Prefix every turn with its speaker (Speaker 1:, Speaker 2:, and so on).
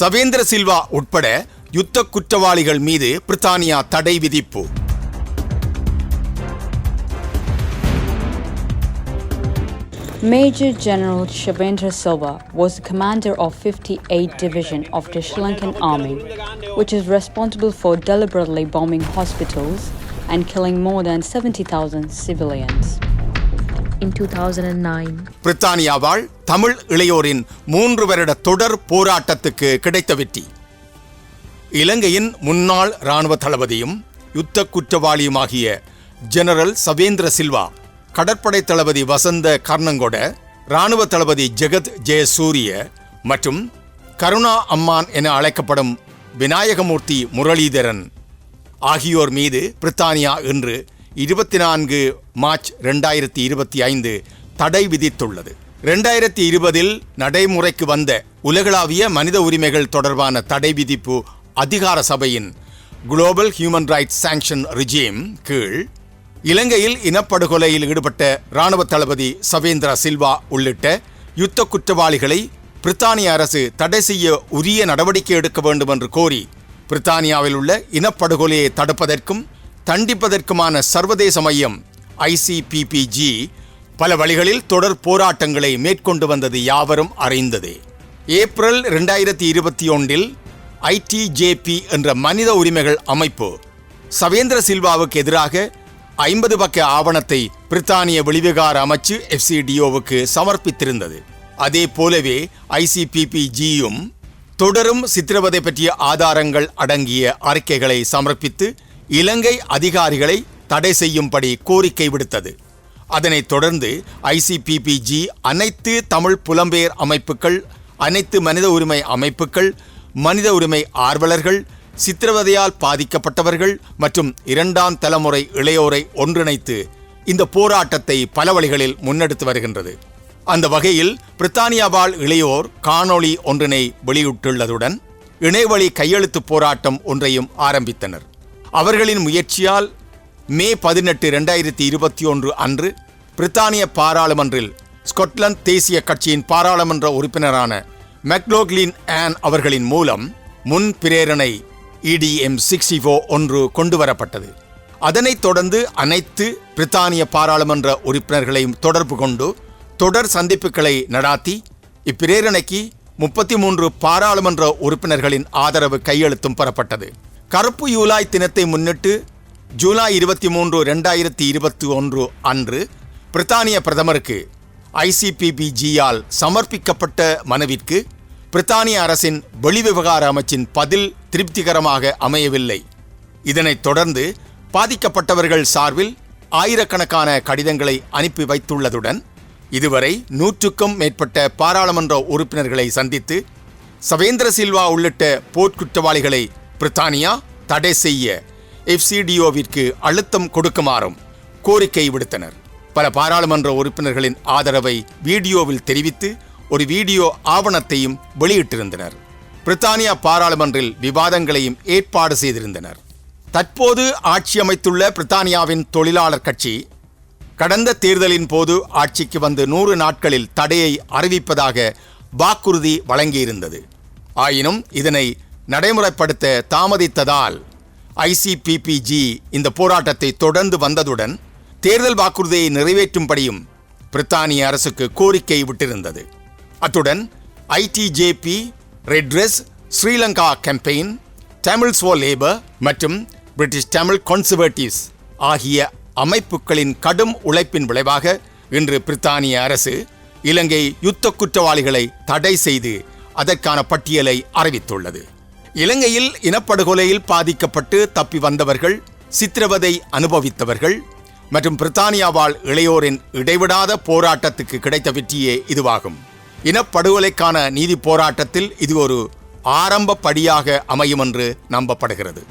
Speaker 1: சவேந்திர சில்வா உட்பட யுத்த குற்றவாளிகள் மீது பிரித்தானியா தடை விதிப்பு
Speaker 2: Major General Shavendra Silva was the commander of 58th Division of the Sri Lankan Army, which is responsible for deliberately bombing hospitals and killing more than 70,000 civilians.
Speaker 3: In 2009.
Speaker 1: பிரித்தானியாவால் Tamil இளையோரின் மூன்று வருட தொடர் போராட்டத்துக்கு கிடைத்த வெற்றி இலங்கையின் முன்னாள் இராணுவ தளபதியும் யுத்த குற்றவாளியுமாகிய ஜெனரல் சவேந்திர சில்வா கடற்படை தளபதி வசந்த கர்ணங்கொட இராணுவ தளபதி ஜெகத் ஜெயசூரிய மற்றும் கருணா அம்மான் என அழைக்கப்படும் விநாயகமூர்த்தி முரளிதரன் ஆகியோர் மீது பிரித்தானியா இன்று இருபத்தி நான்கு மார்ச் ரெண்டாயிரத்தி இருபத்தி ஐந்து தடை விதித்துள்ளது. ரெண்டாயிரத்தி இருபதில் நடைமுறைக்கு வந்த உலகளாவிய மனித உரிமைகள் தொடர்பான தடை விதிப்பு அதிகார சபையின் global human rights sanction regime கீழ் இலங்கையில் இனப்படுகொலையில் ஈடுபட்ட இராணுவ தளபதி சவேந்திர சில்வா உள்ளிட்ட யுத்த குற்றவாளிகளை பிரித்தானிய அரசு தடை செய்ய உரிய நடவடிக்கை எடுக்க வேண்டும் என்று கோரி பிரித்தானியாவில் உள்ள இனப்படுகொலையை தடுப்பதற்கும் தண்டிப்பதற்குமான சர்வதேச மையம் ஐசிபிபிஜி பல வழிகளில் தொடர் போராட்டங்களை மேற்கொண்டு வந்தது யாவரும் அறிந்ததே. ஏப்ரல் ரெண்டாயிரத்தி இருபத்தி ஒன்றில் ஐடிஜேபி என்ற மனித உரிமைகள் அமைப்பு சவேந்திர சில்வாவுக்கு எதிராக ஐம்பது பக்க ஆவணத்தை பிரித்தானிய வெளிவிகார அமைச்சு எஃப்சிடிஓவுக்கு சமர்ப்பித்திருந்தது. அதே போலவே ஐசிபிபிஜியும் தொடரும் சித்திரவதை பற்றிய ஆதாரங்கள் அடங்கிய அறிக்கைகளை சமர்ப்பித்து இலங்கை அதிகாரிகளை தடை செய்யும்படி கோரிக்கை விடுத்தது. அதனைத் தொடர்ந்து ஐசிபிபிஜி அனைத்து தமிழ் புலம்பெயர் அமைப்புகள் அனைத்து மனித உரிமை அமைப்புகள் மனித உரிமை ஆர்வலர்கள் சித்திரவதையால் பாதிக்கப்பட்டவர்கள் மற்றும் இரண்டாம் தலைமுறை இளையோரை ஒன்றிணைத்து இந்த போராட்டத்தை பல வழிகளில் முன்னெடுத்து வருகின்றது. அந்த வகையில் பிரித்தானியா வாழ் இளையோர் காணொளி ஒன்றினை வெளியிட்டுள்ளதுடன் இணையவழி கையெழுத்து போராட்டம் ஒன்றையும் ஆரம்பித்தனர். அவர்களின் முயற்சியால் மே பதினெட்டு ரெண்டாயிரத்தி இருபத்தி ஒன்று அன்று பிரித்தானிய பாராளுமன்றில் ஸ்கொட்லாந்து தேசிய கட்சியின் பாராளுமன்ற உறுப்பினரான மெக்லோக்லின் ஆன் அவர்களின் மூலம் முன் பிரேரணை இடிஎம் சிக்ஸ்டி ஒன்று கொண்டுவரப்பட்டது. அதனைத் தொடர்ந்து அனைத்து பிரித்தானிய பாராளுமன்ற உறுப்பினர்களையும் தொடர்பு கொண்டு தொடர் சந்திப்புகளை நடாத்தி இப்பிரேரணைக்கு முப்பத்தி மூன்று பாராளுமன்ற உறுப்பினர்களின் ஆதரவு கையெழுத்தும் பெறப்பட்டது. கருப்பு யூலாய் தினத்தை முன்னிட்டு ஜூலை இருபத்தி மூன்று ரெண்டாயிரத்தி இருபத்தி ஒன்று அன்று பிரித்தானிய பிரதமருக்கு ஐசிபிபிஜியால் சமர்ப்பிக்கப்பட்ட மனுவிற்கு பிரித்தானிய அரசின் வெளிவிவகார அமைச்சின் பதில் திருப்திகரமாக அமையவில்லை. இதனைத் தொடர்ந்து பாதிக்கப்பட்டவர்கள் சார்பில் ஆயிரக்கணக்கான கடிதங்களை அனுப்பி வைத்துள்ளதுடன் இதுவரை நூற்றுக்கும் மேற்பட்ட பாராளுமன்ற உறுப்பினர்களை சந்தித்து சவேந்திர சில்வா உள்ளிட்ட போர்க்குற்றவாளிகளை பிரித்தானியா தடை செய்ய எஃப்சிடிஓவிற்கு அழுத்தம் கொடுக்குமாறும் கோரிக்கை விடுத்தனர். பல பாராளுமன்ற உறுப்பினர்களின் ஆதரவை வீடியோவில் தெரிவித்து ஒரு வீடியோ ஆவணத்தையும் வெளியிட்டிருந்தனர். பிரித்தானியா பாராளுமன்றில் விவாதங்களையும் ஏற்பாடு செய்திருந்தனர். தற்போது ஆட்சி அமைத்துள்ள பிரித்தானியாவின் தொழிலாளர் கட்சி கடந்த தேர்தலின் போது ஆட்சிக்கு வந்து நூறு நாட்களில் தடையை அறிவிப்பதாக வாக்குறுதி வழங்கியிருந்தது. ஆயினும் இதனை நடைமுறைப்படுத்த தாமதித்ததால் ஐசிபிபிஜி இந்த போராட்டத்தை தொடர்ந்து வந்ததுடன் தேர்தல் வாக்குறுதியை நிறைவேற்றும்படியும் பிரித்தானிய அரசுக்கு கோரிக்கை விட்டிருந்தது. அத்துடன் ITJP redress Sri Lanka campaign Tamils for Labour மற்றும் பிரிட்டிஷ் தமிழ் கன்சர்வேட்டிவ்ஸ் ஆகிய அமைப்புகளின் கடும் உழைப்பின் விளைவாக இன்று பிரித்தானிய அரசு இலங்கை யுத்த குற்றவாளிகளை தடை செய்து அதற்கான பட்டியலை அறிவித்துள்ளது. இலங்கையில் இனப்படுகொலையில் பாதிக்கப்பட்டு தப்பி வந்தவர்கள் சித்திரவதை அனுபவித்தவர்கள் மற்றும் பிரித்தானியாவால் இளையோரின் இடைவிடாத போராட்டத்துக்கு கிடைத்த வெற்றியே இதுவாகும். இனப்படுகொலைக்கான நீதி போராட்டத்தில் இது ஒரு ஆரம்ப படியாக அமையும் என்று நம்பப்படுகிறது.